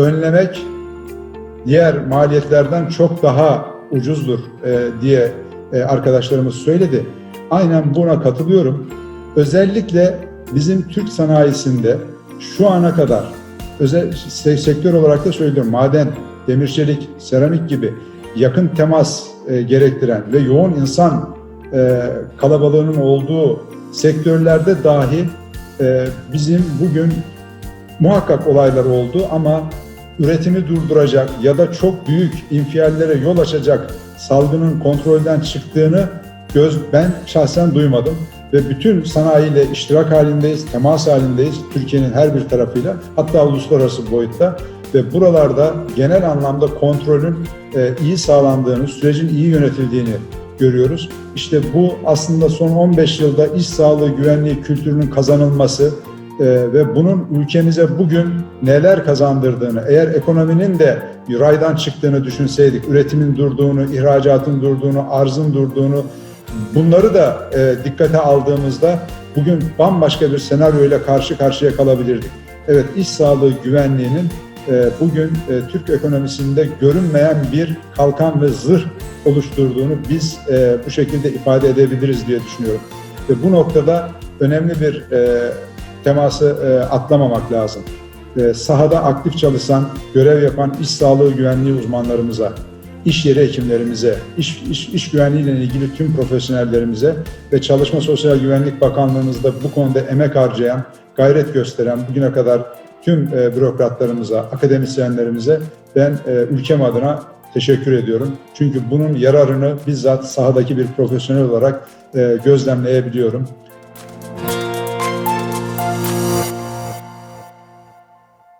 önlemek diğer maliyetlerden çok daha ucuzdur e, diye e, arkadaşlarımız söyledi. Aynen buna katılıyorum. Özellikle bizim Türk sanayisinde şu ana kadar özel se- sektör olarak da söylüyorum maden, demir çelik, seramik gibi yakın temas e, gerektiren ve yoğun insan e, kalabalığının olduğu sektörlerde dahi e, bizim bugün muhakkak olaylar oldu ama üretimi durduracak ya da çok büyük infiallere yol açacak salgının kontrolden çıktığını göz ben şahsen duymadım ve bütün sanayiyle iştirak halindeyiz, temas halindeyiz Türkiye'nin her bir tarafıyla hatta uluslararası boyutta ve buralarda genel anlamda kontrolün e, iyi sağlandığını, sürecin iyi yönetildiğini görüyoruz. İşte bu aslında son 15 yılda iş sağlığı güvenliği kültürünün kazanılması e, ve bunun ülkemize bugün neler kazandırdığını, eğer ekonominin de raydan çıktığını düşünseydik, üretimin durduğunu, ihracatın durduğunu, arzın durduğunu, bunları da e, dikkate aldığımızda bugün bambaşka bir senaryo ile karşı karşıya kalabilirdik. Evet, iş sağlığı güvenliğinin e, bugün e, Türk ekonomisinde görünmeyen bir kalkan ve zırh oluşturduğunu biz bu şekilde ifade edebiliriz diye düşünüyorum. Ve bu noktada önemli bir teması e, atlamamak lazım. E, sahada aktif çalışan, görev yapan iş sağlığı güvenliği uzmanlarımıza, iş yeri hekimlerimize, iş, iş, iş güvenliğiyle ilgili tüm profesyonellerimize ve Çalışma Sosyal Güvenlik Bakanlığımızda bu konuda emek harcayan, gayret gösteren bugüne kadar tüm e, bürokratlarımıza, akademisyenlerimize ben e, ülkem adına teşekkür ediyorum. Çünkü bunun yararını bizzat sahadaki bir profesyonel olarak e, gözlemleyebiliyorum.